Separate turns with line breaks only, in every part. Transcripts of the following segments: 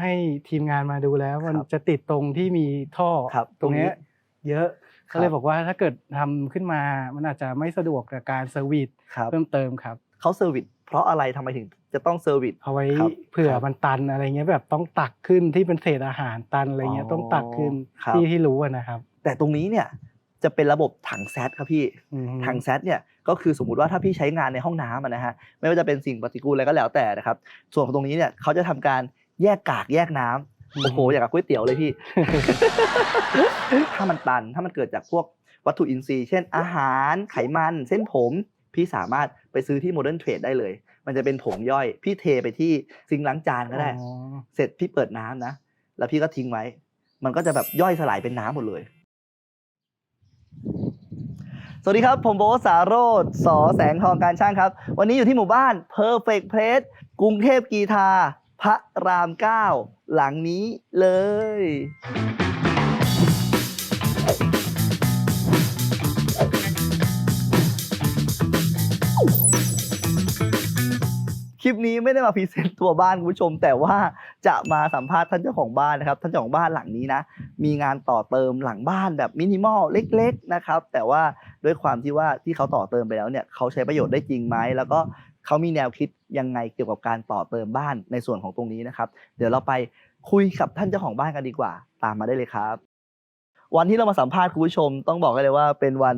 ให้ทีมงานมาดูแล้ว มัน
ครับ
จะติดตรงที่มีท่อ
ครับ
ตรงเนี้ย
ตรงนี้
เยอะ
ครับ
ก็เลยบอกว่าถ้าเกิดทำขึ้นมามันอาจจะไม่สะดวกกับการเซอร์วิส
ครับ
เพิ่มเติมครับ
เขาเซอร์วิสเพราะอะไรทำไมถึงจะต้องเซอร์วิส
เอาไว้
ครับ
เผื่อ
ครับ
มันตันอะไรเงี้ยแบบต้องตักขึ้นที่เป็นเศษอาหารตันอะไรเงี้ย
อ๋อ
ต้องตักขึ้น
ครับ
ที่ที่รู้อะนะครับ
แต่ตรงนี้เนี่ยจะเป็นระบบถังแซดครับพี่
อืม
ถังแซดเนี่ยก็คือสมมุติว่าถ้าพี่ใช้งานในห้องน้ำอะนะฮะไม่ว่าจะเป็นสิ่งปฏิกูลอะไรก็แล้วแต่นะครับ ส่วนของตรงนี้เนี่ยเขาจะทำการ แยกกากแยกน้ำโอ้โหอย่างกับก๋วยเตี๋ยวเลยพี่ ถ้ามันตันถ้ามันเกิดจากพวกวัตถุอินทรีย์ เช่นอาหารไขมัน เส้นผม พี่สามารถไปซื้อที่โมเดิร์นเทรดได้เลย มันจะเป็นผงย่อย พี่เทไปที่ซิงค์ล้างจานก็ได้
อ๋อ
เสร็จพี่เปิดน้ำนะ แล้วพี่ก็ทิ้งไว้ มันก็จะแบบย่อยสลายเป็นน้ำหมดเลย สวัสดีครับ ผมโบทสารโรธสอแสงทองการช่างครับ วันนี้อยู่ที่หมู่บ้าน Perfect Place กรุงเทพกีทา พระราม9หลังนี้เลย คลิปนี้ไม่ได้มาพรีเซนต์ตัวบ้านคุณผู้ชม แต่ว่าจะมาสัมภาษณ์ท่านเจ้าของบ้านนะครับ ท่านเจ้าของบ้านหลังนี้นะ มีงานต่อเติมหลังบ้านแบบมินิมอลเล็ก ๆ นะครับ แต่ว่าด้วยความที่ว่าที่เขาต่อเติมไปแล้วเนี่ยเขาใช้ประโยชน์ได้จริงไหมแล้วก็ เขามีแนวคิดยังไงเกี่ยวกับการต่อเติมบ้านในส่วนของตรงนี้นะครับ เดี๋ยวเราไปคุยกับท่านเจ้าของบ้านกันดีกว่า ตามมาได้เลยครับ วันที่เรามาสัมภาษณ์คุณผู้ชม ต้องบอกเลยว่าเป็นวัน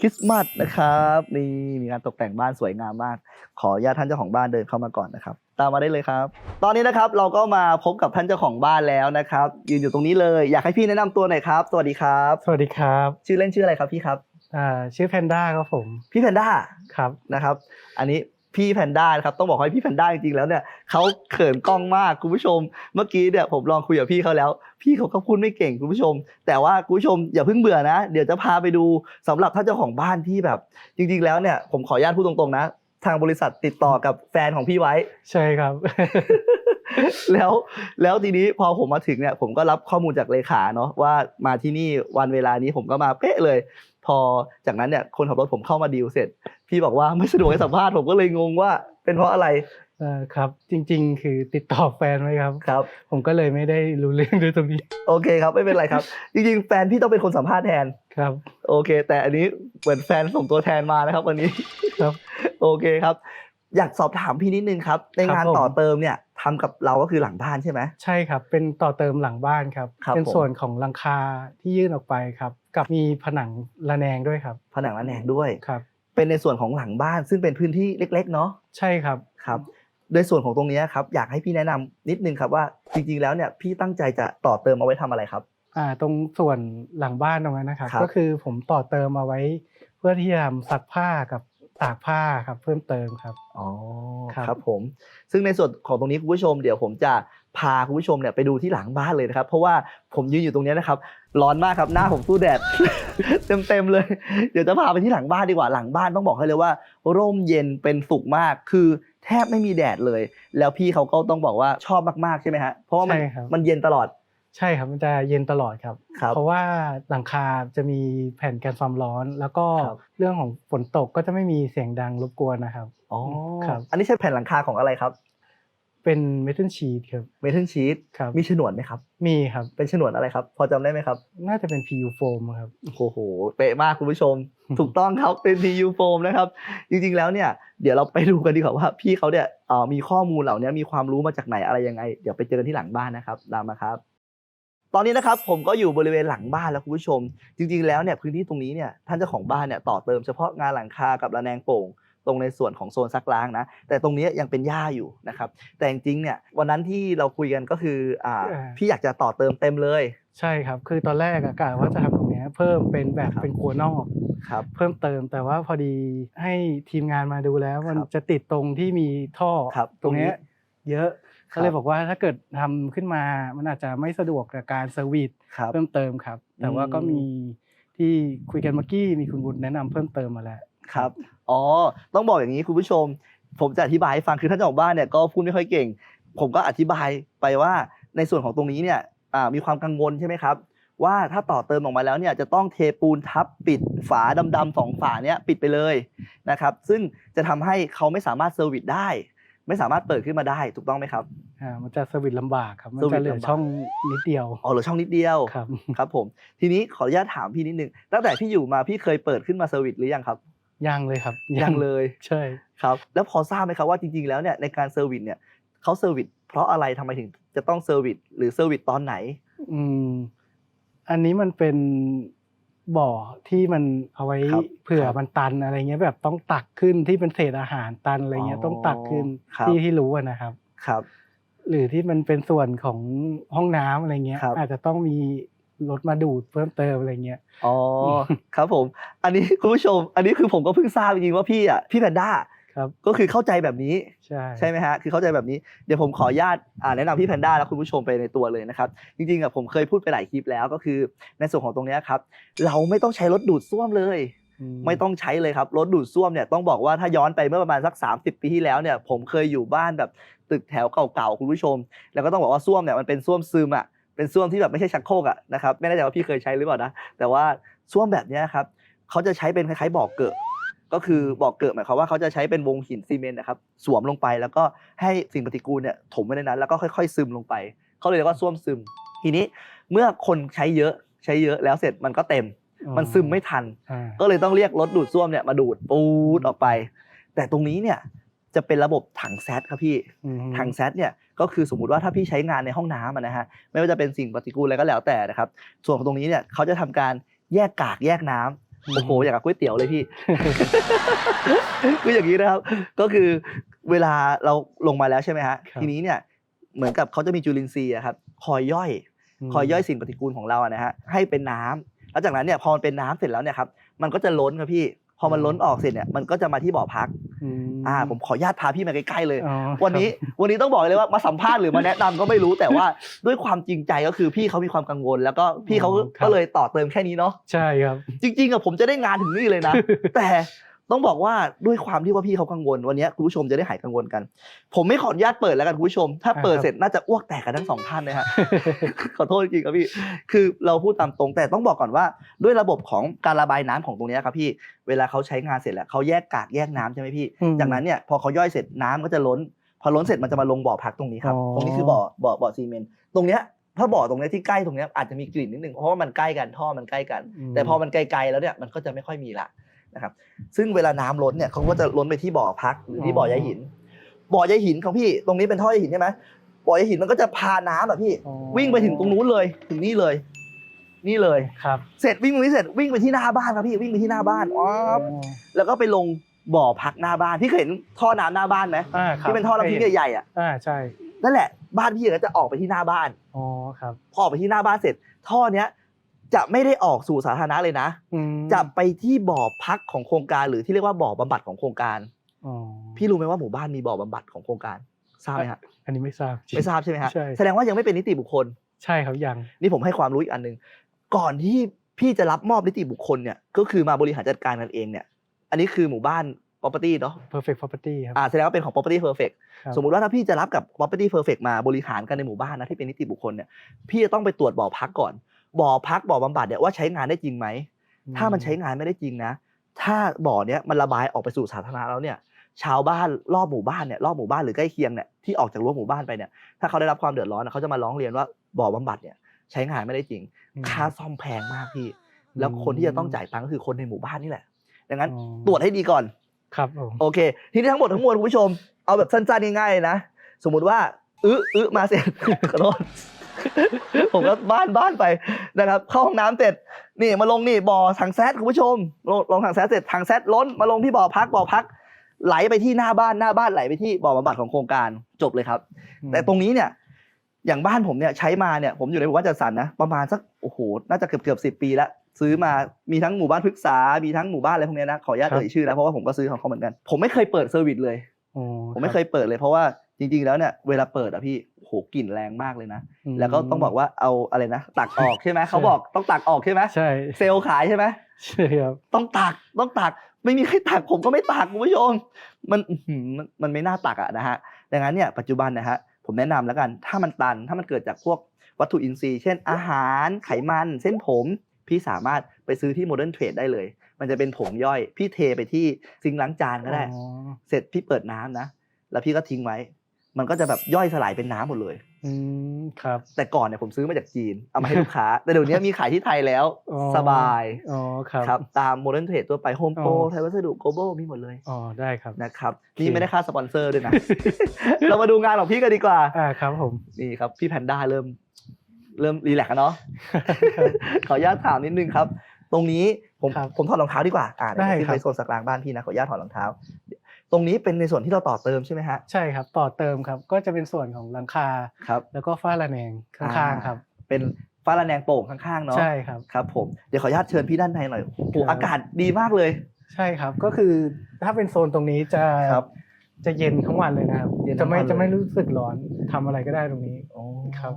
คริสต์มาสนะครับนี่มีการตกแต่งบ้านสวยงามมาก ขออนุญาตท่านเจ้าของบ้านเดินเข้ามาก่อนนะครับ ตามมาได้เลยครับ ตอนนี้นะครับเราก็มาพบกับท่านเจ้าของบ้านแล้วนะครับ ยืนอยู่ตรงนี้เลยอยากให้พี่แนะนำตัวหน่อยครับ สวัสดีครับ
สวัสดีครับ
ชื่อเล่นชื่ออะไรครับพี่ครับ
อ่าชื่อแพนด้าครับผม
พี่แพนด้า
ครับ
นะครับ อันนี้ พี่แพนด้านะครับต้องบอกให้พี่แพนด้าจริงๆแล้วเนี่ยเขาเขินกล้องมากคุณผู้ชม เมื่อกี้เนี่ยผมลองคุยกับพี่เขาแล้ว พี่เขาก็พูดไม่เก่งคุณผู้ชม แต่ว่าคุณผู้ชมอย่าเพิ่งเบื่อนะ เดี๋ยวจะพาไปดูสำหรับท่านเจ้าของบ้านที่แบบ จริง ๆ แล้วเนี่ยผมขออนุญาตพูดตรงๆนะ ทางบริษัทติดต่อกับแฟนของพี่ไว้
ใช่ครับ
แล้วแล้วทีนี้พอผมมาถึงเนี่ยผมก็รับข้อมูลจากเลขาเนาะว่ามาที่นี่วันเวลานี้ผมก็มาเป๊ะเลย พอจากนั้นเนี่ยคนขับรถผมเข้ามาดีลเสร็จ พี่บอกว่าไม่สะดวกให้สัมภาษณ์ผมก็เลยงงว่า เป็นเพราะอะไร
เอ่อครับจริง ๆ คือติดต่อแฟนไว้ครับ
ครับ
ผมก็เลยไม่ได้รู้เรื่องด้วยตรงนี้
โอเคครับไม่เป็นไรครับ จริงๆ แฟนพี่ต้องเป็นคนสัมภาษณ์แทน
ครับ
โอเค แต่อันนี้เหมือนแฟนส่งตัวแทนมานะครับ วันนี้
ครับ
โอเคครับ อยากสอบถามพี่นิดนึงครับ ในงาน
ครับผม
ต่อเติมเนี่ยทำกับเราก็คือหลังบ้านใช่ไหม
ใช่ครับ เป็นต่อเติมหลังบ้านครับ
ครับ
เป็น
ผม
ส่วนของหลังคาที่ยื่นออกไปครับ กับมีผนังระแนงด้วยครับ
ผนังระแนงด้วย
ครับ
เป็นในส่วนของหลังบ้านซึ่งเป็นพื้นที่เล็ก ๆ เนาะ
ใช่ครับ
ครับโดยส่วนของตรงเนี้ยครับอยากให้พี่แนะนำนิดนึงครับว่าจริงๆแล้วเนี่ยพี่ตั้งใจจะต่อเติมเอาไว้ทำอะไรครับ
อ่าตรงส่วนหลังบ้านตรงนั้นนะครับ
ครับ
ก็คือผมต่อเติมเอาไว้ เพื่อที่จะทำซักผ้ากับตากผ้าครับเพิ่มเติมครับ
อ๋อ
ครับ
ครับผม ซึ่งในส่วนของตรงนี้คุณผู้ชมเดี๋ยวผมจะพาคุณผู้ชมเนี่ยไปดูที่หลังบ้านเลยนะครับ เพราะว่าผมยืนอยู่ตรงเนี้ยนะครับ ร้อนมากครับหน้าผมสู้แดด เต็มๆเลย เดี๋ยวจะพาไปที่หลังบ้านดีกว่าหลังบ้านต้องบอกให้เลยว่า ร่มเย็นเป็นสุขมากคือแทบไม่มีแดดเลย แล้วพี่เขาก็ต้องบอกว่าชอบมากๆใช่ไหมฮะเพราะว่ามัน
ใช่ครับ
มันเย็นตลอด
ใช่ครับมันจะเย็นตลอดครับ
ครับ
เพราะว่าหลังคาจะมีแผ่นกันความร้อน แล้วก็
ครับ
เรื่องของฝนตกก็จะไม่มีเสียงดังรบกวนนะครับ
อ๋อ
ครับ
อันนี้ใช่แผ่นหลังคาของอะไรครับ
เป็นเมทัลชีทครับ
เมทัลชีต
ครับ
มีฉนวนไหมครับ
มีครับ
เป็นฉนวนอะไรครับ พอจำได้ไหมครับ
น่าจะเป็น PU foam ครับ
โอ้โห เป๊ะมากคุณผู้ชม ถูกต้องครับ เป็น PU foam นะครับ จริงๆ แล้วเนี่ย เดี๋ยวเราไปดูกันดีกว่าว่าพี่เขาเนี่ยเอ่อมีข้อมูลเหล่านี้มีความรู้มาจากไหนอะไรยังไง เดี๋ยวไปเจอกันที่หลังบ้านนะครับตามมาครับ ตอนนี้นะครับผมก็อยู่บริเวณหลังบ้านแล้วคุณผู้ชม จริง ๆ แล้วเนี่ยพื้นที่ตรงนี้เนี่ยท่านเจ้าของบ้านเนี่ยต่อเติมเฉพาะงานหลังคากับระแนงโป่ง ตรงในส่วนของโซนซักล้างนะ แต่ตรงนี้ยังเป็นหญ้าอยู่นะครับ แต่จริงๆเนี่ยวันนั้นที่เราคุยกันก็คืออ่า
อ่า
พี่อยากจะต่อเติมเต็มเลย
ใช่ครับ คือตอนแรกอะกะว่าจะทำตรงเนี้ยเพิ่มเป็นแบบ
ครับ
เป็นครัวนอก
ครับ
เพิ่มเติมแต่ว่าพอดีให้ทีมงานมาดูแล้วมัน
ครับ
จะติดตรงที่มีท่อ
ครับ
ตรงเนี้ย
ตรงนี้
เยอะ
ครับ
ก็เลยบอกว่าถ้าเกิดทำขึ้นมา มันอาจจะไม่สะดวกกับการเซอร์วิส
ครับ
เพิ่มเติมครับ แต่ว่าก็
อืม
มีที่คุยกันเมื่อกี้มีคุณบุญแนะนำเพิ่มเติมมาแล้ว
ครับ อ๋อ ต้องบอกอย่างนี้คุณผู้ชม ผมจะอธิบายให้ฟังคือท่านเจ้าของบ้านเนี่ยก็พูดไม่ค่อยเก่ง ผมก็อธิบายไปว่าในส่วนของตรงนี้เนี่ยอ่ามีความกังวลใช่ไหมครับ ว่าถ้าต่อเติมออกมาแล้วเนี่ยจะต้องเทปูนทับปิดฝาดำๆสองฝาเนี่ยปิดไปเลยนะครับ ซึ่งจะทำให้เขาไม่สามารถเซอร์วิสได้ ไม่สามารถเปิดขึ้นมาได้ถูกต้องไหมครับ
อ่ามันจะสวิตช์ลำบากครับมัน
สวิ
จะ
ตช์
เหลือ
ลำบาก
ช่องนิดเดียว
อ๋อเหลือช่องนิดเดียว
ครับ
ครับผมทีนี้ขออนุญาตถามพี่นิดนึงตั้งแต่พี่อยู่มาพี่เคยเปิดขึ้นมาเซอร์วิสหรือยังครับ
ยังเลยครับ
ยังเลย
ใช่
ครับ แล้วพอทราบไหมครับว่าจริงๆแล้วเนี่ยในการเซอร์วิสเนี่ยเขาเซอร์วิสเพราะอะไรทำไมถึงจะต้องเซอร์วิสหรือเซอร์วิสตอนไหน
อืมอันนี้มันเป็นบ่อที่มันเอาไว้
ครับ
เผื่อ
ครับ
มันตันอะไรเงี้ยแบบต้องตักขึ้นที่เป็นเศษอาหารตันอะไรเงี้ย
อ๋อ
ต้องตักขึ้น
ครับ
ที่ที่รู้อะนะครับ
ครับ
หรือที่มันเป็นส่วนของห้องน้ำอะไรเงี้ย
ครับ
อาจจะต้องมี รถมาดูดเพิ่มเติมอะไรเงี้ย
อ๋อครับผม อันนี้คุณผู้ชม อันนี้คือผมก็เพิ่งทราบจริงๆว่าพี่อะพี่แพนด้า
ครับ
ก็คือเข้าใจแบบนี้
ใช่
ใช่ไหมฮะคือเข้าใจแบบนี้เดี๋ยวผมขออนุญาตอ่าแนะนำพี่แพนด้าและคุณผู้ชมไปในตัวเลยนะครับจริงๆอะผมเคยพูดไปหลายคลิปแล้วก็คือ ในส่วนของตรงเนี้ยครับเราไม่ต้องใช้รถดูดซ่วมเลยไม่ต้องใช้เลยครับรถดูดซ่วมเนี่ยต้องบอกว่าถ้าย้อนไปเมื่อประมาณสัก 30 ปีที่แล้วเนี่ยผมเคยอยู่บ้านแบบตึกแถวเก่าๆคุณผู้ชม แล้วก็ต้องบอกว่าซ่วมเนี่ยมันเป็นซ่วมซึมอะ เป็นซ่วมที่แบบไม่ใช่ชักโครกอะนะครับไม่แน่ใจว่าพี่เคยใช้หรือเปล่านะแต่ว่าซ่วมแบบเนี้ยครับเขาจะใช้เป็นคล้ายๆบ่อเกิดก็คือบ่อเกิดหมายความว่าเขาจะใช้เป็นวงหินซีเมนต์นะครับสวมลงไป แล้วก็ให้สิ่งปฏิกูลเนี่ยถมไว้ในนั้น แล้วก็ค่อย ๆ ซึมลงไปเขาเลยเรียกว่าซ่วมซึม ทีนี้เมื่อคนใช้เยอะใช้เยอะแล้วเสร็จมันก็เต็ม มันซึมไม่ทัน
อ่า
ก็เลยต้องเรียกรถดูดซ่วมเนี่ยมาดูดปูดออกไป แต่ตรงนี้เนี่ย จะเป็นระบบถังแซดครับพี่
อืม
ถังแซดเนี่ยก็คือสมมุติว่าถ้าพี่ใช้งานในห้องน้ำอะนะฮะไม่ว่าจะเป็นสิ่งปฏิกูลอะไรก็แล้วแต่นะครับส่วนของตรงนี้เนี่ยเขาจะทำการแยกกากแยกน้ำโอ้โหอย่างกับก๋วยเตี๋ยวเลยพี่คืออย่างนี้นะครับ ก็คือเวลาเราลงมาแล้วใช่ไหมฮะ
ครับ
ทีนี้เนี่ยเหมือนกับเขาจะมีจุลินทรีย์อะครับคอยย่อยคอยย่อยสิ่งปฏิกูลของเราอะนะฮะให้เป็นน้ำแล้วจากนั้นเนี่ยพอมันเป็นน้ำเสร็จแล้วเนี่ยครับมันก็จะล้นครับพี่ พอมันล้นออกเสร็จเนี่ยมันก็จะมาที่บ่อพัก
อืม
อ่าผมขออนุญาตพาพี่มาใกล้ๆเลย
อ๋อ
วันนี้วันนี้ต้องบอกเลยว่ามาสัมภาษณ์หรือมาแนะนำก็ไม่รู้แต่ว่าด้วยความจริงใจก็คือพี่เขามีความกังวล แล้วก็พี่เขาก็เลยต่อเติมแค่นี้เนาะ
ใช่ครับ
จริงๆอะผมจะได้งานถึงนี่เลยนะ แต่ ต้องบอกว่าด้วยความที่ว่าพี่เขากังวลวันนี้คุณผู้ชมจะได้หายกังวลกัน ผมไม่ขออนุญาตเปิดแล้วกันคุณผู้ชม ถ้าเปิด
ครับ
เสร็จน่าจะอ้วกแตกกันทั้งสองท่านนะฮะขอโทษจริงๆครับพี่ คือเราพูดตามตรงแต่ต้องบอกก่อนว่า ด้วยระบบของการระบายน้ำของตรงเนี้ยครับพี่เวลาเขาใช้งานเสร็จแล้วเขาแยกกากแยกน้ำใช่ไหมพี่
อืม
จากนั้นเนี่ยพอเขาย่อยเสร็จน้ำก็จะล้น พอล้นเสร็จมันจะมาลงบ่อพักตรงนี้ครับ
อ๋อ
ตรงนี้คือบ่อบ่อบ่อซีเมนต์ตรงเนี้ยถ้าบ่อตรงเนี้ยที่ใกล้ตรงเนี้ยอาจจะมีกลิ่นนิดนึงเพราะว่ามันใกล้กันท่อมันใกล้กัน แต่พอมันไกลๆแล้วเนี่ยมันก็จะไม่ค่อยมีละ นะครับซึ่งเวลาน้ำล้นเนี่ยเขาก็จะล้นไปที่บ่อพักหรือที่บ่อใยหิน บ่อใยหินของพี่ตรงนี้เป็นท่อใยหินใช่ไหมบ่อใยหินมันก็จะพาน้ำอะพี่
อ๋อ
วิ่งไปถึงตรงนู้นเลยถึงนี่เลย นี่เลย
ครับ
เสร็จวิ่งตรงนี้เสร็จวิ่งไปที่หน้าบ้านครับพี่วิ่งไปที่หน้าบ้านอ๋อ
อ๋อ
แล้วก็ไปลงบ่อพักหน้าบ้านพี่เคยเห็นท่อน้ำหน้าบ้านไหม
อ่าครับ
ที่เป็นท่อน้ำทิ้งใหญ่ๆอะ
อ่าใช่
นั่นแหละบ้านพี่ก็จะออกไปที่หน้าบ้าน
อ๋อครับ
พอออกไปที่หน้าบ้านเสร็จ ท่อเนี้ย จะไม่ได้ออกสู่สาธารณะเลยนะ
อืม
จะไปที่บ่อพักของโครงการหรือที่เรียกว่าบ่อบำบัดของโครงการ
อ๋อ
พี่รู้ไหมว่าหมู่บ้านมีบ่อบำบัดของโครงการทราบไหมฮะ
อันนี้ไม่ทราบจง
ไม่ทราบใช่ไหมฮะ
ใช่
แสดงว่ายังไม่เป็นนิติบุคคล
ใช่ครับยัง
นี่ผมให้ความรู้อีกอันหนึ่งก่อนที่พี่จะรับมอบนิติบุคคลเนี่ยก็คือมาบริหารจัดการกันเองเนี่ย อันนี้คือหมู่บ้าน property เนาะ
perfect property ครับ
อ่าแสดงว่าเป็นของ property perfect
ครับ
สมมุติว่าถ้าพี่จะรับกับ property perfect มาบริหารกันในหมู่บ้านนะที่เป็นนิติบุคคลเนี่ยพี่จะต้องไปตรวจบ่อพักก่อน บ่อพักบ่อบำบัดเนี่ยว่าใช้งานได้จริงไหมถ้ามันใช้งานไม่ได้จริงนะ ถ้าบ่อเนี้ยมันระบายออกไปสู่สาธารณะแล้วเนี่ย ชาวบ้านรอบหมู่บ้านเนี่ยรอบหมู่บ้านหรือใกล้เคียงเนี่ยที่ออกจากรั้วหมู่บ้านไปเนี่ยถ้าเขาได้รับความเดือดร้อนนะเขาจะมาร้องเรียนว่าบ่อบำบัดเนี่ยใช้งานไม่ได้จริง
อืม
ค่าซ่อมแพงมากพี่ แล้วคนที่จะต้องจ่ายตังค์ก็คือคนในหมู่บ้านนี่แหละ ดังนั้น
อ๋อ
ตรวจให้ดีก่อน
ครับผม
โอเค ทีนี้ทั้งหมดทั้งมวลคุณผู้ชม เอาแบบสั้นๆง่ายๆเลยนะ สมมุติว่า อื้ออื้อมาเสร็จขอโทษ ผมก็บ้านบ้านไปนะครับเข้าห้องน้ำเสร็จนี่มาลงนี่บ่อถังแซดคุณผู้ชมลงลงถังแซดเสร็จถังแซดล้นมาลงที่บ่อพักบ่อพัก ไหลไปที่หน้าบ้านหน้าบ้านไหลไปที่บ่อบำบัดของโครงการจบเลยครับ แต่ตรงนี้เนี่ยอย่างบ้านผมเนี่ยใช้มาเนี่ยผมอยู่ในหมู่บ้านจัดสรรนะประมาณสักโอ้โหน่าจะเกือบเกือบสิปีแล้วซื้อมามีทั้งหมู่บ้านพฤกษา มีทั้งหมู่บ้านอะไรพวกเนี้ยนะขออนุญาตเอ่ยชื่อนะเพราะว่าผมก็ซื้อของเขาเหมือนกัน ผมไม่เคยเปิดเซอร์วิสเลย
อ๋อ
ผมไม่เคยเปิดเลยเพราะว่าจริง ๆ แล้วเนี่ยเวลาเปิดอะพี่ โอ้โหกลิ่นแรงมากเลยนะ
ม
แล้วก็ต้องบอกว่าเอาอะไรนะตักออกใช่ไหม
ใช่
เขาบอกต้องตักออกใช่ไหม
ใช่
เซลล์ขายใช่ไหม
ใช่ครับ
ต้องตักต้องตักไม่มีใครตักผมก็ไม่ตักคุณผู้ชมมันอื้อหือมันมันไม่น่าตักอะนะฮะดังนั้นเนี่ยปัจจุบันนะฮะผมแนะนำแล้วกัน ถ้ามันตันถ้ามันเกิดจากพวกวัตถุอินทรีย์ เช่น อาหารไขมัน เส้นผม พี่สามารถไปซื้อที่โมเดิร์นเทรดได้เลย มันจะเป็นผงย่อย พี่เทไปที่ซิงค์ล้างจานก็ได้
อ๋อ
เสร็จพี่เปิดน้ำนะ แล้วพี่ก็ทิ้งไว้ มันก็จะแบบย่อยสลายเป็นน้ำหมดเลย
อืมครับ
แต่ก่อนเนี่ยผมซื้อมาจากจีน เอามาให้ลูกค้า แต่เดี๋ยวนี้มีขายที่ไทยแล้ว
อ๋อ
สบาย
อ๋อครับ
ครับ ตามโมเดิร์นเทรดตัวไปโฮมโปร
อ๋อ
ไทยวัสดุโกลบอลมีหมดเลย
อ๋อได้ครับ
นะครับ
โอเค
นี่ไม่ได้ค่าสปอนเซอร์ด้วยนะ เรามาดูงานของพี่กันดีกว่า
อ่าครับผม
นี่ครับพี่แพนด้าเริ่ม เริ่มรีแลกซ์แล้วเนาะขออนุญาตถามนิดนึงครับ ตรงนี้ผม
ครับ
ผมถอดรองเท้าดีกว่าอ่าเดี๋ยว
ได้
พี่
ครับ
ไปโซนสักกลางบ้านพี่นะขออนุญาตถอดรองเท้า ตรงนี้เป็นในส่วนที่เราต่อเติมใช่ไหมฮะ
ใช่ครับ ต่อเติมครับก็จะเป็นส่วนของหลังคา
ครับ
แล้วก็ฝ้าระแนงข้างๆครับ
เป็นฟ้าระแนงโป่งข้างๆเนาะ
ใช่ครับ
ครับผมเดี๋ยวขออนุญาตเชิญพี่ด้านในหน่อยโอ้โห
ครับ
อากาศดีมากเลย
ใช่ครับก็คือถ้าเป็นโซนตรงนี้จะ
ครับ
จะเย็นทั้งวันเลยนะครับ
เย็นทั้
จะ
งวั
ไม่
นเลย
จะไม่รู้สึกร้อนทำอะไรก็ได้ตรงนี้ ครับ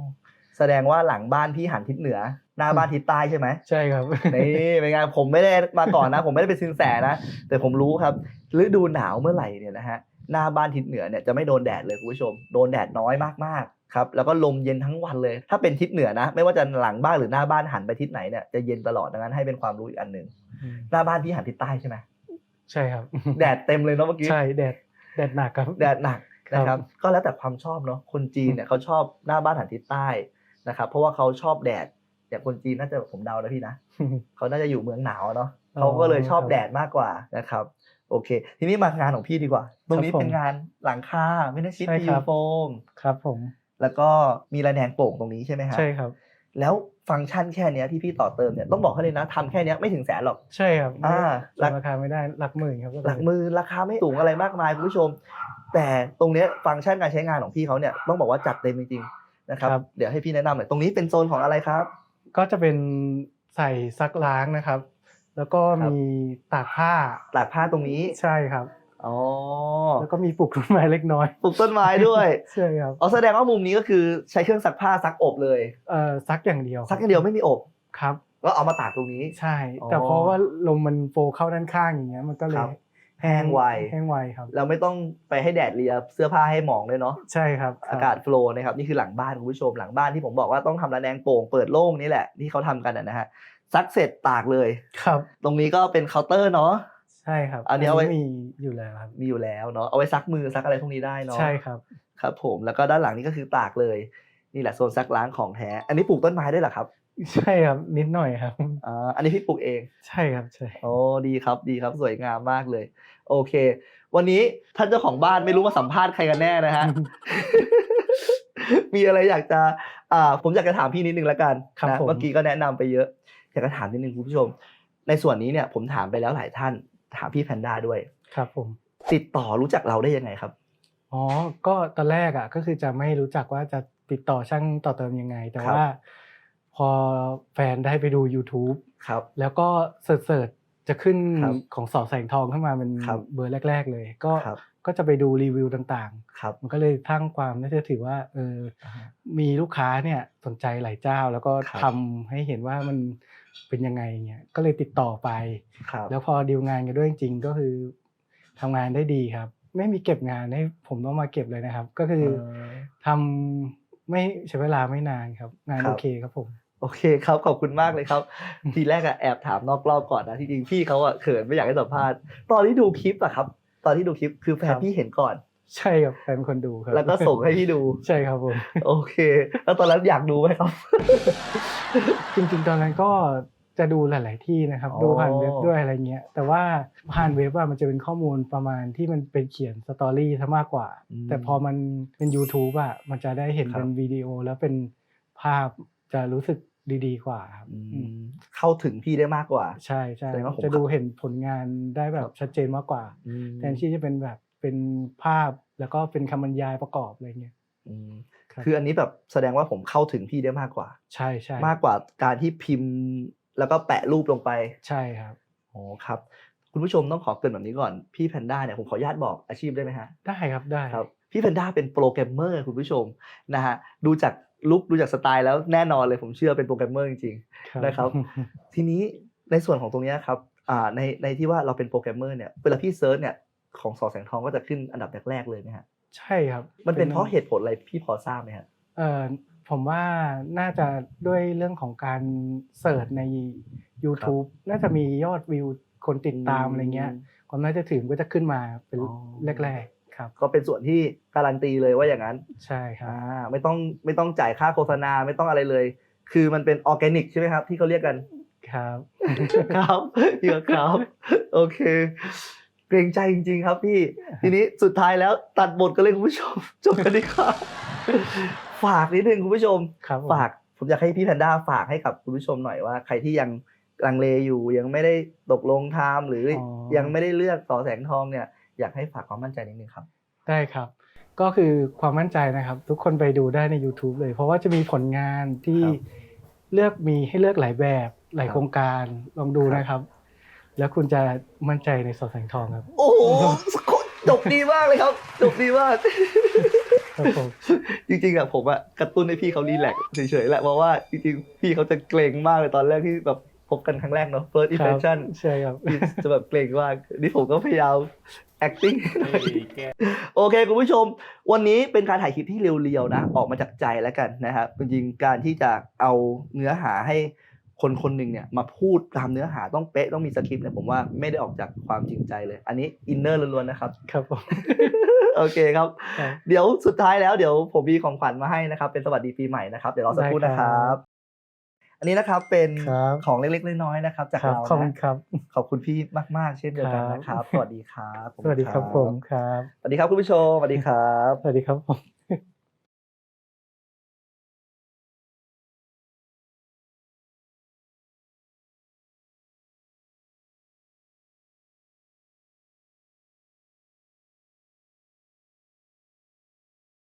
แสดงว่าหลังบ้านพี่หันทิศเหนือ หน้าบ้านทิศใต้ใช่ไหม
ใช่ครับ
นี่เป็นไงผมไม่ได้มาก่อนนะ ผมไม่ได้เป็นสินแสนะแต่ผมรู้ครับฤดูหนาวเมื่อไหร่เนี่ยนะฮะหน้าบ้านทิศเหนือเนี่ยจะไม่โดนแดดเลยคุณผู้ชม โดนแดดน้อยมากๆครับแล้วก็ลมเย็นทั้งวันเลย ถ้าเป็นทิศเหนือนะ ไม่ว่าจะหลังบ้านหรือหน้าบ้านหันไปทิศไหนเนี่ยจะเย็นตลอดดังนั้นให้เป็นความรู้อีกอันหนึ่งหน้าบ้านพี่หันทิศใต้ใช่ไหม
ใช่ครับ
แดดเต็มเลยเนาะเมื่อกี้
ใช่แดดแดดหนักครับ
แดดหนักนะครับก็แล้วแต่ความชอบเนาะคนจีนเนี่ยเขาชอบหน้าบ้านหันทิศใต้ นะครับเพราะว่าเขาชอบแดดอย่างคนจีนน่าจะผมเดานะพี่นะเขาน่าจะอยู่เมืองหนาวอะเนาะ
อ๋อ
เขาก็เลยชอบ
ครับ
แดดมากกว่านะครับ โอเค ทีนี้มางานของพี่ดีกว่า ตรงนี้
ครับผม
เป็นงานหลังคาไม่ได้ชิด
ใช่
พี
ครับ
โฟม
ครับผม
แล้วก็มีระแนงโป่งตรงนี้ใช่ไหมฮะ
ใช่ครับ
แล้วฟังก์ชันแค่เนี้ยที่พี่ต่อเติมเนี่ยต้องบอกให้เลยนะทำแค่เนี้ยไม่ถึงแสนหรอก
ใช่ครับ
อ่า
จำราคาไม่ได้หลักหมื่นครับ
หลักมือราคาไม่สูงอะไรมากมายคุณผู้ชม แต่ตรงเนี้ยฟังก์ชันการใช้งานของพี่เขาเนี่ยต้องบอกว่าจัดเต็มจริงๆ นะครับ เดี๋ยวให้พี่แนะนำหน่อยตรงนี้เป็นโซนของอะไรครับ
ก็จะเป็นใส่ซักล้างนะครับ แล้วก็
ครับ
มีตากผ้า
ตากผ้าตรงนี้
ใช่ครับ
อ๋อ
แล้วก็มีปลูกต้นไม้เล็กน้อย
ปลูกต้นไม้ด้วย
ใช่ครับ
อ๋อแสดงว่ามุมนี้ก็คือใช้เครื่องซักผ้าซักอบเลย
เอ่อซักอย่างเดียว
ซักอย่างเดียวไม่มีอบ
ครับ
ก็เอามาตากตรงนี้
ใช่
อ๋อ
แต่เพราะว่าลมมันโฟเข้าด้านข้างอย่างเงี้ยมันก็เล
ครั
ย
บ แห้งไว
แห้งไวครับ
เราไม่ต้องไปให้แดดเลียเสื้อผ้าให้หมองเลยเนาะ
ใช่ครับ
อากาศโฟลว์นะครับนี่คือหลังบ้านคุณผู้ชมหลังบ้านที่ผมบอกว่าต้องทำระแนงโป่งเปิดโล่งนี่แหละที่เขาทำกันนะฮะซักเสร็จตากเลย
ครับ
ตรงนี้ก็เป็นเคาน์เตอร์เนาะ
ใช่ครับ
อันนี้เอาไว้
มีอยู่แล้วครับ
มีอยู่แล้วเนาะเอาไว้ซักมือซักอะไรพวกนี้ได้เนาะ
ใช่ครับ
ครับผมแล้วก็ด้านหลังนี่ก็คือตากเลย นี่แหละโซนซักล้างของแท้ อันนี้ปลูกต้นไม้ด้วยเหรอครับ
ใช่ครับนิดหน่อยครับ
อ่าอันนี้พี่ปลูกเอง
ใช่ครับใช่
โอ้ดีครับดีครับสวยงามมากเลย โอเค วันนี้ท่านเจ้าของบ้านไม่รู้มาสัมภาษณ์ใครกันแน่นะฮะ มีอะไรอยากจะ อ่า ผมอยากจะถามพี่นิดนึงละกัน
ครับ
นะ
ผม
เมื่อกี้ก็แนะนำไปเยอะ อยากจะถามนิดนึงคุณผู้ชม ในส่วนนี้เนี่ยผมถามไปแล้วหลายท่าน ถามพี่แพนด้าด้วย
ครับ ผม
ติดต่อรู้จักเราได้ยังไงครับ
อ๋อ ก็ตอนแรกอะ ก็คือจะไม่รู้จักว่าจะติดต่อช่างต่อเติมยังไง แต่
ครับ
ว่า พอแฟนได้ไปดู YouTube
ครับ
แล้วก็เสิร์ชๆจะขึ้น
ครับ
ของสอแสงทองขึ้นมาเป็น
ครับ
เบอร์แรก ๆ เลย ก็
ครับ
ก็จะไปดูรีวิวต่าง
ครับ
ๆมันก็เลยทั้งความน่าเชื่อถือว่าเออมีลูกค้าเนี่ยสนใจหลายเจ้า แล้วก็
ครับ
ทำให้เห็นว่ามันเป็นยังไงเงี้ยก็เลยติดต่อไป
ครับ
แล้วพอดีลงานกันด้วยจริง ๆ ก็คือทำงานได้ดีครับ ไม่มีเก็บงานให้ผมต้องมาเก็บเลยนะครับ ก็คือทำไม่ใช้เวลาไม่นานครับ งาน
ครับ
โอเคครับผม
โอเคครับขอบคุณมากเลยครับ ทีแรกอะแอบถามนอกรอบก่อนนะที่จริงพี่เขาอะเขินไม่อยากให้สัมภาษณ์ตอนที่ดูคลิปอะครับ ตอนที่ดูคลิปคือแฟนพี่เห็นก่อน
ใช่ครับแฟนเป็นคนดูครับ
แล้วก็ส่งให้พี่ดู
ใช่ครับผม
โอเค แล้วตอนนั้นอยากดูไหมครับ
จริงๆ ตอนนั้นก็จะดูหลาย ๆ ที่นะครับ
อ๋อ
ดูผ่านเว็บด้วยอะไรเงี้ย แต่ว่าผ่านเว็บอะมันจะเป็นข้อมูลประมาณที่มันเป็นเขียนสตอรี่ซะมากกว่า แต่พอมันเป็น YouTube อะมันจะได้เห็น
ครับ
เป็นวิดีโอแล้วเป็นภาพจะรู้สึก ดีๆกว่าครับ
อืม
อืม
เข้าถึงพี่ได้มากกว่า
ใช่ใช่
แสดงว่าผม
จะดูเห็นผลงานได้แบ
ครับบ
ชัดเจนมากกว่าแทนที่จะเป็นแบบเป็นภาพแล้วก็เป็นคำบรรยายประกอบอะไรเงี้ย
อืม
ครับ
คืออันนี้แบบแสดงว่าผมเข้าถึงพี่ได้มากกว่า
ใช่ใช่
มากกว่าการที่พิมพ์แล้วก็แปะรูปลงไป
ใช่ครับ
อ๋อครับ คุณผู้ชมต้องขอเกรินแบบนี้ก่อนพี่แพนด้าเนี่ยผมขออนุญาตบอกอาชีพได้ไหมฮะ
ได้ครับได้
ครับพี่แพนด้าเป็นโปรแกรมเมอร์คุณผู้ชมนะฮะดูจาก ลุคดูจากสไตล์แล้วแน่นอนเลยผมเชื่อเป็นโปรแกรมเมอร์จริงนะครับๆทีนี้ในส่วนของตรงเนี้ยครับอ่าในในที่ว่าเราเป็นโปรแกรมเมอร์เนี่ยเวลาพี่เซิร์ชเนี่ยของสอแสงทองก็จะขึ้นอันดับแรกๆเลยไหมฮะ
ใช่ครับ
มันเป็นเพราะเหตุผลอะไรพี่พอทราบไหมฮะ
เอ่อผมว่าน่าจะด้วยเรื่องของการเสิร์ชใน YouTube น่าจะมียอดวิวคนติดตามอะไรเงี้ยความน่าจะถือก็จะขึ้นมาเป็น
อ๋อ
แรกๆ คครับ
ก็เป็นส่วนที่การันตีเลยว่าอย่างนั้น
ใช่ครับ
อ่าไม่ต้องไม่ต้องจ่ายค่าโฆษณาไม่ต้องอะไรเลย คือมันเป็นออร์แกนิกใช่ไหมครับ ที่เขาเรียกกัน
ครับ
ครับพี่ครับโอเค เกรงใจจริง ๆ ครับพี่ ทีนี้สุดท้ายแล้วตัดบทกันเลยคุณผู้ชมจบกันดีกว่าฝากนิดนึงคุณผู้ชม
ครับผม
ฝากผมอยากให้พี่แพนด้าฝากให้กับคุณผู้ชมหน่อยว่า ใครที่ยังลังเลอยู่ยังไม่ได้ตกลงทำหรืออยังไม่ได้เลือกสอแสงทองเนี่ย อยากให้ฝากความมั่นใจนิดนึงครับ
ได้ครับ ก็คือความมั่นใจนะครับ ทุกคนไปดูได้ใน YouTube เลย เพราะว่าจะมีผลงานที่
ครับ
เลือกมีให้เลือกหลายแบบหลาย
ครับ
โครงการลองดูนะครับ แล้วคุณจะมั่นใจในสอแสงทองครับ
โอ้โหจบดีมากเลยครับจบดีมาก
ครับผม
จริงๆอะผมอะกระตุ้นให้พี่เขารีแลกซ์เฉยๆแหละเพราะว่าจริงๆพี่เขาจะเกรงมากเลยตอนแรกที่แบบ พบกันครั้งแรกเนาะ first
ครับ
impression
ใช่ครับ
พี่จะแบบเกรงมากนี่ผมก็พยายาม acting โอเคคุณผู้ชม วันนี้เป็นการถ่ายคลิปที่เรียวๆนะ ออกมาจากใจแล้วกันนะครับจริงๆการที่จะเอาเนื้อหาให้คนคนหนึ่งเนี่ยมาพูดตามเนื้อหาต้องเป๊ะต้องมีสคริปต์เนี่ยผมว่าไม่ได้ออกจากความจริงใจเลย อันนี้อินเนอร์ล้วนๆนะครับ
ครับผม
โอเคครับ
ครับ
เดี๋ยวสุดท้ายแล้วเดี๋ยวผมมีของขวัญมาให้นะครับ เป็นสวัสดีปีใหม่นะครับ เดี๋ยวรอสักครู่
ได้
นะค
ครั
รับ
บ
อันนี้นะครับเป็น
ครับ
ของเล็กๆน้อยๆนะครับ จาก
ครับ
เรา
ขอบคุณ
นะครับ ขอบคุณพี่มาก ๆ เช่นเดียวกัน
ครับ
นะครับ สวัสดีครับ
สวัสดีครับผมครับ
สวัสดีครับคุณผู้ชม สวัสดีครับ
สวัสดีครับผม